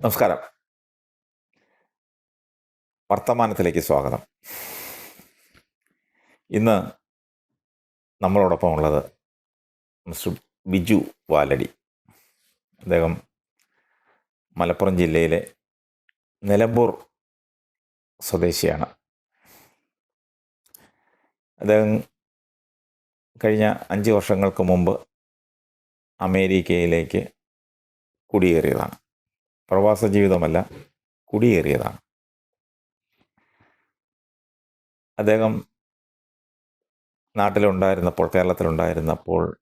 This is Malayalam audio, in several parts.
നമസ്കാരം. വർത്തമാനത്തിലേക്ക് സ്വാഗതം. ഇന്ന് നമ്മളോടൊപ്പം ഉള്ളത് മിസ്റ്റർ ബിജു വാലടി. അദ്ദേഹം മലപ്പുറം ജില്ലയിലെ നിലമ്പൂർ സ്വദേശിയാണ്. അദ്ദേഹം കഴിഞ്ഞ അഞ്ച് വർഷങ്ങൾക്ക് മുമ്പ് അമേരിക്കയിലേക്ക് കുടിയേറിയതാണ്. പ്രവാസ ജീവിതമല്ല കുടിയേറിയതാണ്. അദ്ദേഹം നാട്ടിലുണ്ടായിരുന്നപ്പോൾ കേരളത്തിലുണ്ടായിരുന്നപ്പോൾ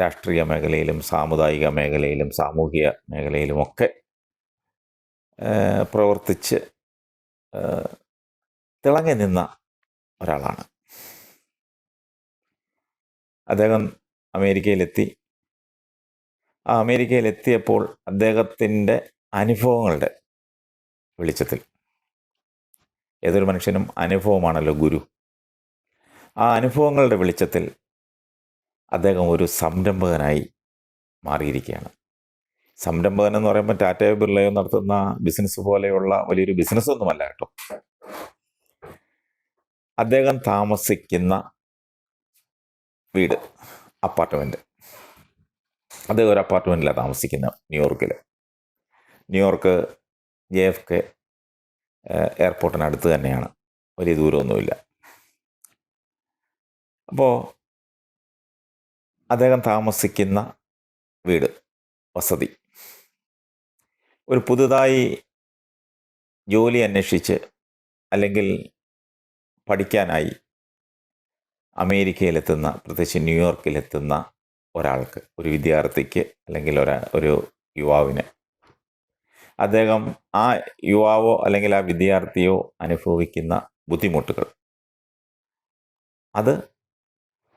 രാഷ്ട്രീയ മേഖലയിലും സാമുദായിക മേഖലയിലും സാമൂഹിക മേഖലയിലുമൊക്കെ പ്രവർത്തിച്ച് തിളങ്ങി നിന്ന ഒരാളാണ്. അദ്ദേഹം അമേരിക്കയിലെത്തി. ആ അമേരിക്കയിലെത്തിയപ്പോൾ അദ്ദേഹത്തിന്റെ അനുഭവങ്ങളുടെ വെളിച്ചത്തിൽ. ഏതൊരു മനുഷ്യനും അനുഭവമാണല്ലോ ഗുരു. ആ അനുഭവങ്ങളുടെ വെളിച്ചത്തിൽ അദ്ദേഹം ഒരു സംരംഭകനായി മാറിയിരിക്കുകയാണ്. സംരംഭകൻ എന്ന് പറയുമ്പോൾ ടാറ്റയോ ബിർളയോ നടത്തുന്ന ബിസിനസ് പോലെയുള്ള വലിയൊരു ബിസിനസ് ഒന്നുമല്ല കേട്ടോ. അദ്ദേഹം താമസിക്കുന്ന വീട് അപ്പാർട്ട്മെന്റ് അദ്ദേഹം ഒരു അപ്പാർട്ട്മെന്റിലാണ് താമസിക്കുന്നത് ന്യൂയോർക്കിൽ New York J F K എയർപോർട്ടിനടുത്ത് തന്നെയാണ്. വലിയ ദൂരമൊന്നുമില്ല. അപ്പോൾ അദ്ദേഹം താമസിക്കുന്ന വീട് വസതി. ഒരു പുതുതായി ജോലി അന്വേഷിച്ച് അല്ലെങ്കിൽ പഠിക്കാനായി അമേരിക്കയിലെത്തുന്ന പ്രത്യേകിച്ച് ന്യൂയോർക്കിലെത്തുന്ന ഒരാൾക്ക് ഒരു വിദ്യാർത്ഥിക്ക് അല്ലെങ്കിൽ ഒരാ ഒരു യുവാവിന് അദ്ദേഹം ആ യുവാവോ അല്ലെങ്കിൽ ആ വിദ്യാർത്ഥിയോ അനുഭവിക്കുന്ന ബുദ്ധിമുട്ടുകൾ. അത്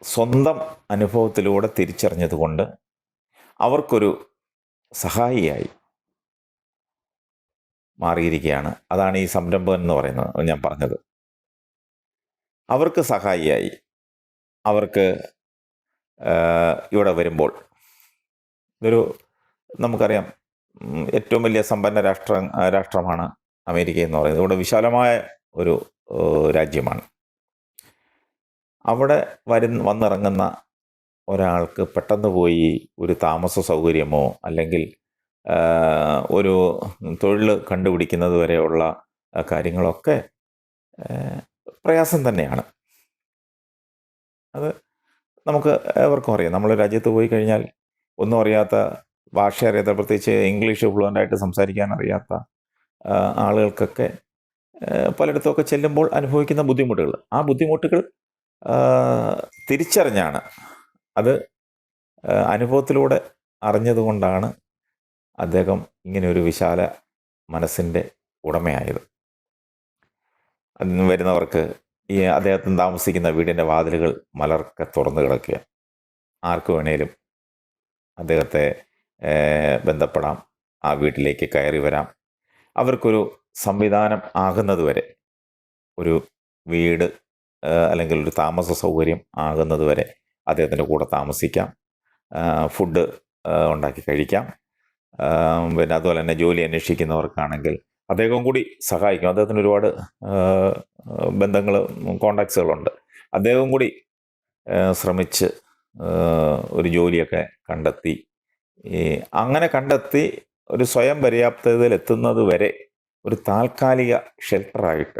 സ്വന്തം അനുഭവത്തിലൂടെ തിരിച്ചറിഞ്ഞതുകൊണ്ട് അവർക്കൊരു സഹായിയായി മാറിയിരിക്കുകയാണ്. അതാണ് ഈ സംരംഭകൻ എന്ന് പറയുന്നത് ഞാൻ പറഞ്ഞത്. അവർക്ക് സഹായിയായി. അവർക്ക് ഇവിടെ വരുമ്പോൾ. ഇതൊരു നമുക്കറിയാം ഏറ്റവും വലിയ സമ്പന്ന രാഷ്ട്ര രാഷ്ട്രമാണ് അമേരിക്ക എന്ന് പറയുന്നത്. ഇവിടെ വിശാലമായ ഒരു രാജ്യമാണ്. അവിടെ വരുന്ന വന്നിറങ്ങുന്ന ഒരാൾക്ക് പെട്ടെന്ന് പോയി ഒരു താമസ സൗകര്യമോ അല്ലെങ്കിൽ ഒരു തൊഴിൽ കണ്ടുപിടിക്കുന്നത് വരെയുള്ള കാര്യങ്ങളൊക്കെ പ്രയാസം തന്നെയാണ്. അത് നമുക്ക് ഏവർക്കും അറിയാം. നമ്മൾ രാജ്യത്ത് പോയി കഴിഞ്ഞാൽ ഒന്നും അറിയാത്ത ഭാഷ അറിയാത്ത പ്രത്യേകിച്ച് ഇംഗ്ലീഷ് ഫ്ലുവന്റായിട്ട് സംസാരിക്കാൻ അറിയാത്ത ആളുകൾക്കൊക്കെ പലയിടത്തുമൊക്കെ ചെല്ലുമ്പോൾ അനുഭവിക്കുന്ന ബുദ്ധിമുട്ടുകൾ. ആ ബുദ്ധിമുട്ടുകൾ തിരിച്ചറിഞ്ഞാണ് അത് അനുഭവത്തിലൂടെ അറിഞ്ഞതുകൊണ്ടാണ് അദ്ദേഹം ഇങ്ങനെ ഒരു വിശാല മനസ്സിന്റെ ഉടമയായത്. വരുന്നവർക്ക് ഈ അദ്ദേഹത്തിന് താമസിക്കുന്ന വീടിന്റെ വാതിലുകൾ മലർക്കെ തുറന്നു കിടക്കുക ആർക്ക് വേണേലും അദ്ദേഹത്തെ ബന്ധപ്പെടാം. ആ വീട്ടിലേക്ക് കയറി വരാം. അവർക്കൊരു സംവിധാനം ആകുന്നതുവരെ ഒരു വീട് അല്ലെങ്കിൽ ഒരു താമസ സൗകര്യം ആകുന്നതുവരെ അദ്ദേഹത്തിന്റെ കൂടെ താമസിക്കാം. ഫുഡ് ഉണ്ടാക്കി കഴിക്കാം. പിന്നെ അതുപോലെ തന്നെ ജോലി അന്വേഷിക്കുന്നവർക്കാണെങ്കിൽ അദ്ദേഹം കൂടി സഹായിക്കും. അദ്ദേഹത്തിന് ഒരുപാട് ബന്ധങ്ങൾ കോണ്ടാക്ട്സുകളുണ്ട് അദ്ദേഹം കൂടി ശ്രമിച്ച് ഒരു ജോലിയൊക്കെ കണ്ടെത്തി ഈ അങ്ങനെ കണ്ടെത്തി ഒരു സ്വയം പര്യാപ്തതയിൽ എത്തുന്നത് വരെ ഒരു താൽക്കാലിക ഷെൽട്ടറായിട്ട്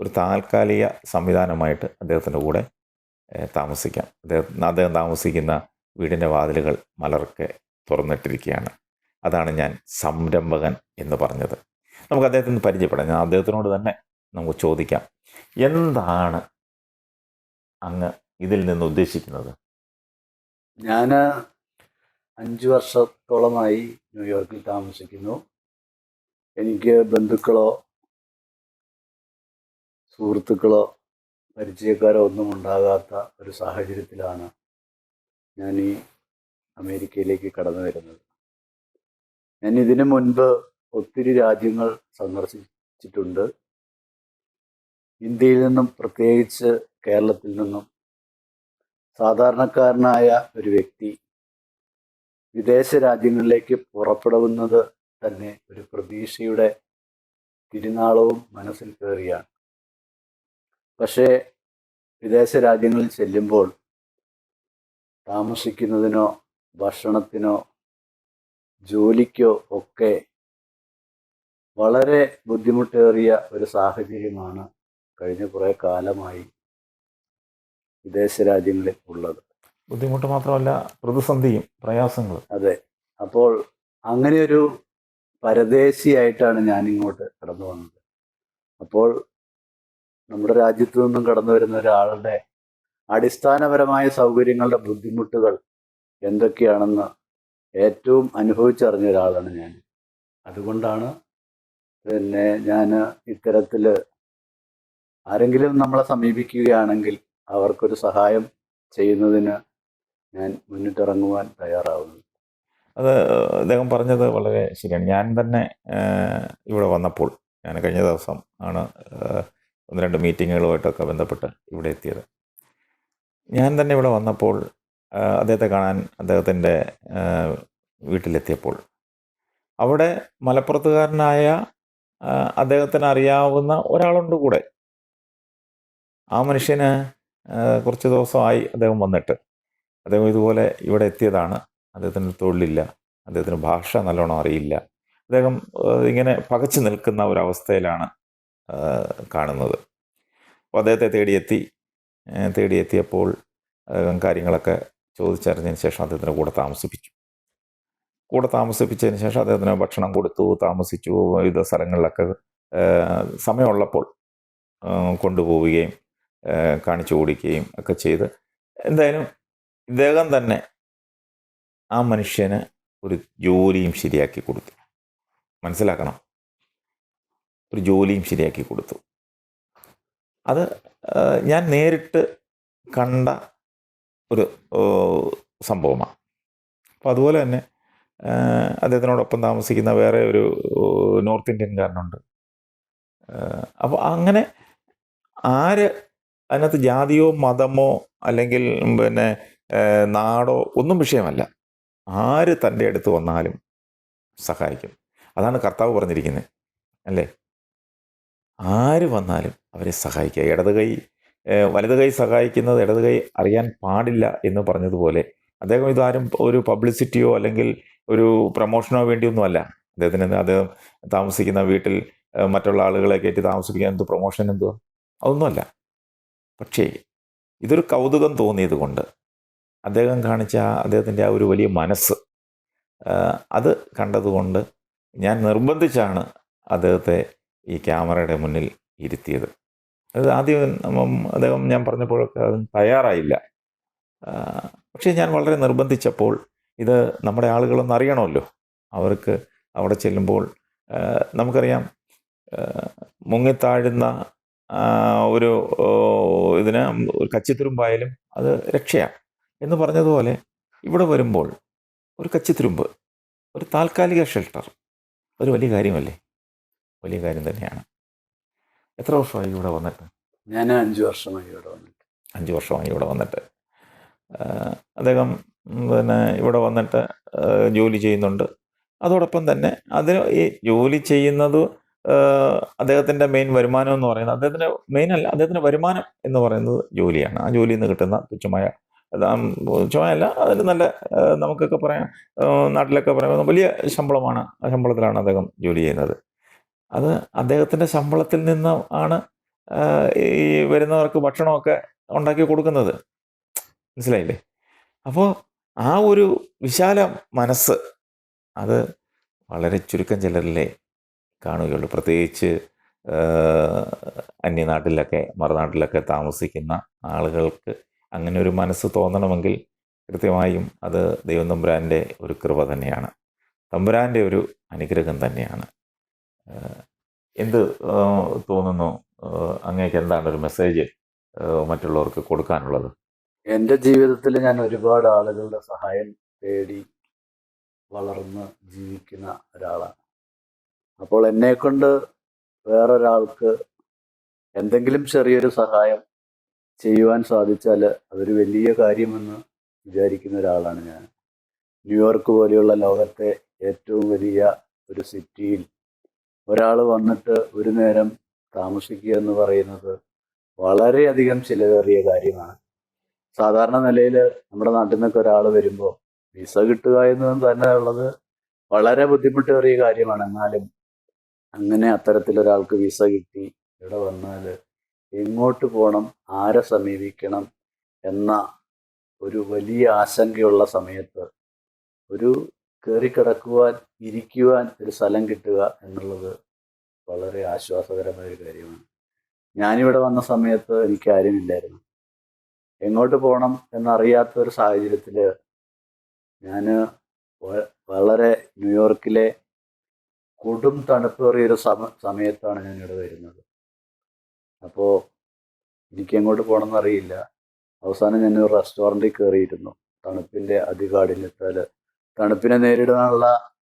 ഒരു താൽക്കാലിക സംവിധാനമായിട്ട് അദ്ദേഹത്തിന്റെ കൂടെ താമസിക്കാം. അദ്ദേഹം അദ്ദേഹം താമസിക്കുന്ന വീടിന്റെ വാതിലുകൾ മലർക്കെ തുറന്നിട്ടിരിക്കുകയാണ്. അതാണ് ഞാൻ സംരംഭകൻ എന്ന് പറഞ്ഞത്. നമുക്ക് അദ്ദേഹത്തിന് പരിചയപ്പെടാം. ഞാൻ അദ്ദേഹത്തിനോട് തന്നെ നമുക്ക് ചോദിക്കാം. എന്താണ് അങ്ങ് ഇതിൽ നിന്ന് ഉദ്ദേശിക്കുന്നത്? ഞാൻ അഞ്ച് വർഷത്തോളമായി ന്യൂയോർക്കിൽ താമസിക്കുന്നു. എനിക്ക് ബന്ധുക്കളോ സുഹൃത്തുക്കളോ പരിചയക്കാരോ ഒന്നും ഉണ്ടാകാത്ത ഒരു സാഹചര്യത്തിലാണ് ഞാൻ ഈ അമേരിക്കയിലേക്ക് കടന്നു വരുന്നത്. ഞാൻ ഇതിനു മുൻപ് ഒത്തിരി രാജ്യങ്ങൾ സന്ദർശിച്ചിട്ടുണ്ട്. ഇന്ത്യയിൽ നിന്നും പ്രത്യേകിച്ച് കേരളത്തിൽ നിന്നും സാധാരണക്കാരനായ ഒരു വ്യക്തി വിദേശ രാജ്യങ്ങളിലേക്ക് പുറപ്പെടുന്നത് തന്നെ ഒരു പ്രതീക്ഷയുടെ തിരുനാളവും മനസ്സിൽ കയറിയാണ്. പക്ഷേ വിദേശ രാജ്യങ്ങളിൽ ചെല്ലുമ്പോൾ താമസിക്കുന്നതിനോ ഭക്ഷണത്തിനോ ജോലിക്കോ ഒക്കെ വളരെ ബുദ്ധിമുട്ടേറിയ ഒരു സാഹചര്യമാണ് കഴിഞ്ഞ കുറേ കാലമായി വിദേശ രാജ്യങ്ങളിൽ ഉള്ളത്. ബുദ്ധിമുട്ട് മാത്രമല്ല പ്രതിസന്ധിയും പ്രയാസങ്ങളും. അതെ. അപ്പോൾ അങ്ങനെ ഒരു പരദേശിയായിട്ടാണ് ഞാൻ ഇങ്ങോട്ട് കടന്നു വന്നത്. അപ്പോൾ നമ്മുടെ രാജ്യത്തു നിന്നും കടന്നു വരുന്ന ഒരാളുടെ അടിസ്ഥാനപരമായ സൗകര്യങ്ങളുടെ ബുദ്ധിമുട്ടുകൾ എന്തൊക്കെയാണെന്ന് ഏറ്റവും അനുഭവിച്ചറിഞ്ഞ ഒരാളാണ് ഞാൻ. അതുകൊണ്ടാണ് പിന്നെ ഞാൻ ഇത്തരത്തിൽ ആരെങ്കിലും നമ്മളെ സമീപിക്കുകയാണെങ്കിൽ അവർക്കൊരു സഹായം ചെയ്യുന്നതിന് ഞാൻ മുന്നിട്ടിറങ്ങുവാൻ തയ്യാറാവുന്നു. അത് അദ്ദേഹം പറഞ്ഞത് വളരെ ശരിയാണ്. ഞാൻ തന്നെ ഇവിടെ വന്നപ്പോൾ ഞാൻ കഴിഞ്ഞ ദിവസം ആണ് ഒന്ന് രണ്ട് മീറ്റിങ്ങുകളുമായിട്ടൊക്കെ ബന്ധപ്പെട്ട് ഇവിടെ എത്തിയത്. ഞാൻ തന്നെ ഇവിടെ വന്നപ്പോൾ അദ്ദേഹത്തെ കാണാൻ അദ്ദേഹത്തിന്റെ വീട്ടിലെത്തിയപ്പോൾ അവിടെ മലപ്പുറത്തുകാരനായ അദ്ദേഹത്തിന് അറിയാവുന്ന ഒരാളുണ്ട് കൂടെ. ആ മനുഷ്യന് കുറച്ച് ദിവസമായി അദ്ദേഹം വന്നിട്ട്. അദ്ദേഹം ഇതുപോലെ ഇവിടെ എത്തിയതാണ്. അദ്ദേഹത്തിന് തൊഴിലില്ല. അദ്ദേഹത്തിന് ഭാഷ നല്ലോണം അറിയില്ല. അദ്ദേഹം ഇങ്ങനെ പകച്ചു നിൽക്കുന്ന ഒരവസ്ഥയിലാണ് കാണുന്നത്. അപ്പോൾ അദ്ദേഹത്തെ തേടിയെത്തി. തേടിയെത്തിയപ്പോൾ അദ്ദേഹം കാര്യങ്ങളൊക്കെ ചോദിച്ചറിഞ്ഞതിന് ശേഷം അദ്ദേഹത്തിന്റെ കൂടെ താമസിപ്പിച്ചു. കൂടെ താമസിപ്പിച്ചതിന് ശേഷം അദ്ദേഹത്തിന് ഭക്ഷണം കൊടുത്തു താമസിച്ചു വിവിധ സ്ഥലങ്ങളിലൊക്കെ സമയമുള്ളപ്പോൾ കൊണ്ടുപോവുകയും കാണിച്ചു കൊടുക്കുകയും ഒക്കെ ചെയ്ത്. എന്തായാലും ഇദ്ദേഹം തന്നെ ആ മനുഷ്യന് ഒരു ജോലിയും ശരിയാക്കി കൊടുത്തു. മനസ്സിലാക്കണം? ഒരു ജോലിയും ശരിയാക്കി കൊടുത്തു. അത് ഞാൻ നേരിട്ട് കണ്ട ഒരു സംഭവമാണ്. അപ്പോൾ അതുപോലെ തന്നെ അദ്ദേഹത്തിനോടൊപ്പം താമസിക്കുന്ന വേറെ ഒരു നോർത്ത് ഇന്ത്യൻകാരനുണ്ട് അപ്പോൾ അങ്ങനെ ആര് അതിനകത്ത് ജാതിയോ മതമോ അല്ലെങ്കിൽ പിന്നെ നാടോ ഒന്നും വിഷയമല്ല. ആര് തന്റെ അടുത്ത് വന്നാലും സഹായിക്കും. അതാണ് കർത്താവ് പറഞ്ഞിരിക്കുന്നത് അല്ലേ? ആര് വന്നാലും അവരെ സഹായിക്കുക. ഇടത് കൈ വലത് കൈ സഹായിക്കുന്നത് ഇടത് കൈ അറിയാൻ പാടില്ല എന്ന് പറഞ്ഞതുപോലെ അദ്ദേഹം ഇതാരും ഒരു പബ്ലിസിറ്റിയോ അല്ലെങ്കിൽ ഒരു പ്രൊമോഷനോ വേണ്ടിയൊന്നുമല്ല. അദ്ദേഹത്തിന് അദ്ദേഹം താമസിക്കുന്ന വീട്ടിൽ മറ്റുള്ള ആളുകളെ കയറ്റി താമസിപ്പിക്കാൻ എന്ത് പ്രൊമോഷൻ എന്തോ അതൊന്നുമല്ല. പക്ഷേ ഇതൊരു കൗതുകം തോന്നിയത് കൊണ്ട് അദ്ദേഹം കാണിച്ച അദ്ദേഹത്തിന്റെ ആ ഒരു വലിയ മനസ്സ് അത് കണ്ടതുകൊണ്ട് ഞാൻ നിർബന്ധിച്ചാണ് അദ്ദേഹത്തെ ഈ ക്യാമറയുടെ മുന്നിൽ ഇരുത്തിയത്. അത് ആദ്യം അദ്ദേഹം ഞാൻ പറഞ്ഞപ്പോഴൊക്കെ അത് തയ്യാറായില്ല. പക്ഷേ ഞാൻ വളരെ നിർബന്ധിച്ചപ്പോൾ ഇത് നമ്മുടെ ആളുകളൊന്നും അറിയണമല്ലോ. അവർക്ക് അവിടെ ചെല്ലുമ്പോൾ നമുക്കറിയാം മുങ്ങിത്താഴുന്ന ഒരു ഇതിന് ഒരു കച്ചിത്തുരുമ്പായാലും അത് രക്ഷയാണ്. എന്ന് പറഞ്ഞതുപോലെ ഇവിടെ വരുമ്പോൾ ഒരു കച്ചിത്തുരുമ്പ് ഒരു താൽക്കാലിക ഷെൽട്ടർ. ഒരു വലിയ കാര്യമല്ലേ? വലിയ കാര്യം തന്നെയാണ്. എത്ര വർഷമായി ഇവിടെ വന്നിട്ട്? ഞാൻ അഞ്ച് വർഷമായി ഇവിടെ വന്നിട്ട്. അഞ്ച് വർഷമായി ഇവിടെ വന്നിട്ട്. അദ്ദേഹം പിന്നെ ഇവിടെ വന്നിട്ട് ജോലി ചെയ്യുന്നുണ്ട്. അതോടൊപ്പം തന്നെ അതിന് ഈ ജോലി ചെയ്യുന്നത് അദ്ദേഹത്തിന്റെ മെയിൻ വരുമാനം എന്ന് പറയുന്നത് അദ്ദേഹത്തിന്റെ മെയിൻ അല്ല അദ്ദേഹത്തിന്റെ വരുമാനം എന്ന് പറയുന്നത് ജോലിയാണ്. ആ ജോലിയിൽ നിന്ന് കിട്ടുന്ന തുച്ഛമായ തുച്ഛമായല്ല അതിന് നല്ല നമുക്കൊക്കെ പറയാം. നാട്ടിലൊക്കെ പറയാം. വലിയ ശമ്പളമാണ്. ആ ശമ്പളത്തിലാണ് അദ്ദേഹം ജോലി ചെയ്യുന്നത്. അത് അദ്ദേഹത്തിന്റെ ശമ്പളത്തിൽ നിന്ന് ആണ് ഈ വരുന്നവർക്ക് ഭക്ഷണമൊക്കെ ഉണ്ടാക്കി കൊടുക്കുന്നത്. മനസ്സിലായില്ലേ? അപ്പോൾ ആ ഒരു വിശാല മനസ്സ് അത് വളരെ ചുരുക്കം ചിലരിലേ കാണുകയുള്ളൂ. പ്രത്യേകിച്ച് അന്യനാട്ടിലൊക്കെ മറുനാട്ടിലൊക്കെ താമസിക്കുന്ന ആളുകൾക്ക് അങ്ങനെ ഒരു മനസ്സ് തോന്നണമെങ്കിൽ കൃത്യമായും അത് ദൈവം തമ്പുരാന്റെ ഒരു കൃപ തന്നെയാണ്. തമ്പുരാന്റെ ഒരു അനുഗ്രഹം തന്നെയാണ്. എന്ത് തോന്നുന്നു? അങ്ങേക്ക് എന്താണ് ഒരു മെസ്സേജ് മറ്റുള്ളവർക്ക് കൊടുക്കാനുള്ളത്? എന്റെ ജീവിതത്തിൽ ഞാൻ ഒരുപാട് ആളുകളുടെ സഹായം തേടി വളർന്ന് ജീവിക്കുന്ന ഒരാളാണ്. അപ്പോൾ എന്നെക്കൊണ്ട് വേറൊരാൾക്ക് എന്തെങ്കിലും ചെറിയൊരു സഹായം ചെയ്യുവാൻ സാധിച്ചാൽ അതൊരു വലിയ കാര്യമെന്ന് വിചാരിക്കുന്ന ഒരാളാണ് ഞാൻ. ന്യൂയോർക്ക് പോലെയുള്ള ലോകത്തെ ഏറ്റവും വലിയ ഒരു സിറ്റിയിൽ ഒരാൾ വന്നിട്ട് ഒരു നേരം താമസിക്കുക എന്ന് പറയുന്നത് വളരെയധികം ചിലവേറിയ കാര്യമാണ്. സാധാരണ നിലയിൽ നമ്മുടെ നാട്ടിൽ നിന്നൊക്കെ ഒരാൾ വരുമ്പോൾ വിസ കിട്ടുക എന്ന് തന്നെ ഉള്ളത് വളരെ ബുദ്ധിമുട്ടേറിയ കാര്യമാണ്. എന്നാലും അങ്ങനെ അത്തരത്തിലൊരാൾക്ക് വിസ കിട്ടി ഇവിടെ വന്നാൽ എങ്ങോട്ട് പോകണം ആരെ സമീപിക്കണം? എന്ന ഒരു വലിയ ആശങ്കയുള്ള സമയത്ത് ഒരു കയറിക്കിടക്കുവാൻ ഇരിക്കുവാൻ ഒരു സ്ഥലം കിട്ടുക എന്നുള്ളത് വളരെ ആശ്വാസകരമായ ഒരു കാര്യമാണ്. ഞാനിവിടെ വന്ന സമയത്ത് എനിക്ക് ആരുമില്ലായിരുന്നു. എങ്ങോട്ട് പോകണം എന്നറിയാത്ത ഒരു സാഹചര്യത്തിൽ ഞാൻ വളരെ ന്യൂയോർക്കിലെ കൊടും തണുപ്പേറിയ ഒരു സമ സമയത്താണ് ഞാൻ ഇവിടെ വരുന്നത്. അപ്പോൾ എനിക്ക് എങ്ങോട്ട് പോകണമെന്ന് അറിയില്ല. അവസാനം ഞാൻ ഒരു റെസ്റ്റോറന്റിൽ കയറിയിരുന്നു തണുപ്പിന്റെ അതികാഠിന്യത്താൽ തണുപ്പിനെ നേരിടാനുള്ള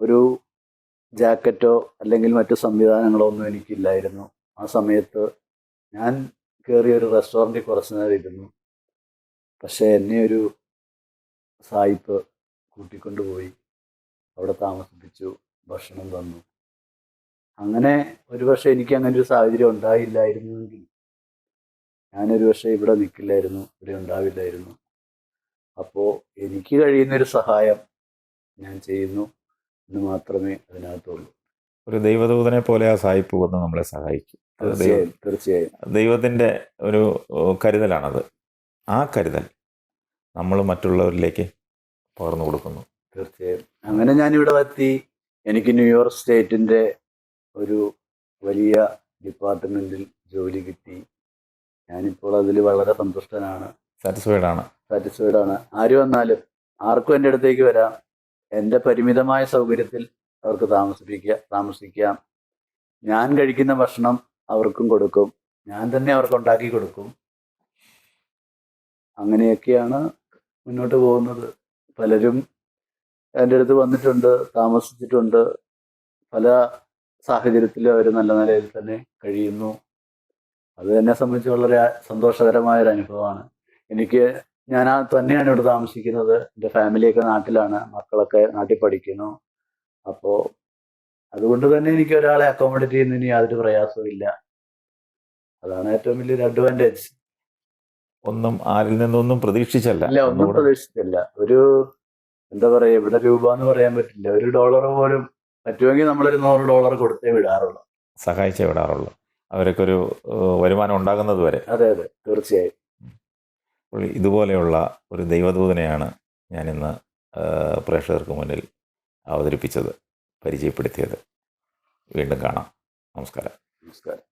ഒരു ജാക്കറ്റോ അല്ലെങ്കിൽ മറ്റു സംവിധാനങ്ങളോ ഒന്നും എനിക്കില്ലായിരുന്നു. ആ സമയത്ത് ഞാൻ കയറിയ ഒരു റെസ്റ്റോറന്റിൽ കുറച്ച് നേരം ഇരുന്നു. പക്ഷേ എന്നെ ഒരു സായിപ്പ് കൂട്ടിക്കൊണ്ടുപോയി. അവിടെ താമസിപ്പിച്ചു. ഭക്ഷണം തന്നു. അങ്ങനെ ഒരുപക്ഷെ എനിക്ക് അങ്ങനെ ഒരു സാഹചര്യം ഉണ്ടായില്ലായിരുന്നുവെങ്കിൽ ഞാനൊരു പക്ഷേ ഇവിടെ നിൽക്കില്ലായിരുന്നു ഇവിടെ ഉണ്ടാവില്ലായിരുന്നു. അപ്പോൾ എനിക്ക് കഴിയുന്നൊരു സഹായം ഞാൻ ചെയ്യുന്നു എന്ന് മാത്രമേ അതിനകത്തുള്ളൂ. ഒരു ദൈവദൂതനെ പോലെ ആ സായിപ്പ് വന്ന് നമ്മളെ സഹായിക്കും. തീർച്ചയായും തീർച്ചയായും. ദൈവത്തിന്റെ ഒരു കരുതലാണത്. ആ കരുതൽ നമ്മൾ മറ്റുള്ളവരിലേക്ക് പകർന്നു കൊടുക്കുന്നു. തീർച്ചയായും. അങ്ങനെ ഞാനിവിടെ എത്തി. എനിക്ക് ന്യൂയോർക്ക് സ്റ്റേറ്റിന്റെ ഒരു വലിയ ഡിപ്പാർട്ട്മെന്റിൽ ജോലി കിട്ടി. ഞാനിപ്പോൾ അതിൽ വളരെ സന്തുഷ്ടനാണ്. സാറ്റിസ്ഫൈഡ് ആണ്. സാറ്റിസ്ഫൈഡ് ആണ്. ആര് വന്നാലും ആർക്കും എന്റെ അടുത്തേക്ക് വരാം. എന്റെ പരിമിതമായ സൗകര്യത്തിൽ അവർക്ക് താമസിപ്പിക്കുക താമസിക്കാം. ഞാൻ കഴിക്കുന്ന ഭക്ഷണം അവർക്കും കൊടുക്കും. ഞാൻ തന്നെ അവർക്ക് ഉണ്ടാക്കി കൊടുക്കും. അങ്ങനെയൊക്കെയാണ് മുന്നോട്ട് പോകുന്നത്. പലരും എന്റെ അടുത്ത് വന്നിട്ടുണ്ട് താമസിച്ചിട്ടുണ്ട്. പല സാഹചര്യത്തിലും അവർ നല്ല നിലയിൽ തന്നെ കഴിയുന്നു. അത് എന്നെ സംബന്ധിച്ച് വളരെ സന്തോഷകരമായ ഒരു അനുഭവമാണ്. എനിക്ക് ഞാൻ ആ തന്നെയാണ് ഇവിടെ താമസിക്കുന്നത്. എന്റെ ഫാമിലിയൊക്കെ നാട്ടിലാണ്. മക്കളൊക്കെ നാട്ടിൽ പഠിക്കുന്നു. അപ്പോൾ അതുകൊണ്ട് തന്നെ എനിക്ക് ഒരാളെ അക്കോമഡേറ്റ് ചെയ്യുന്നതിന് യാതൊരു പ്രയാസവും ഇല്ല. അതാണ് ഏറ്റവും വലിയൊരു അഡ്വാന്റേജ് ഒന്നും ആരിൽ നിന്നൊന്നും പ്രതീക്ഷിച്ചല്ല. അല്ല ഒന്നും പ്രതീക്ഷിച്ചല്ല പ്രതീക്ഷിച്ചില്ല ഒരു എന്താ പറയാ ഇവിടെ രൂപ എന്ന് പറയാൻ പറ്റില്ല. ഒരു ഡോളർ പോലും പറ്റുമെങ്കിൽ നമ്മളൊരു നൂറ് ഡോളർ കൊടുത്തേ വിടാറുള്ളൂ. സഹായിച്ചേ വിടാറുള്ളൂ. അവരൊക്കെ ഒരു വരുമാനം ഉണ്ടാകുന്നത് വരെ. അതെ അതെ. തീർച്ചയായും. ഇതുപോലെയുള്ള ഒരു ദൈവദൂതനെയാണ് ഞാനിന്ന് പ്രേക്ഷകർക്ക് മുന്നിൽ അവതരിപ്പിച്ചത് പരിചയപ്പെടുത്തിയത്. വീണ്ടും കാണാം. നമസ്കാരം. നമസ്കാരം.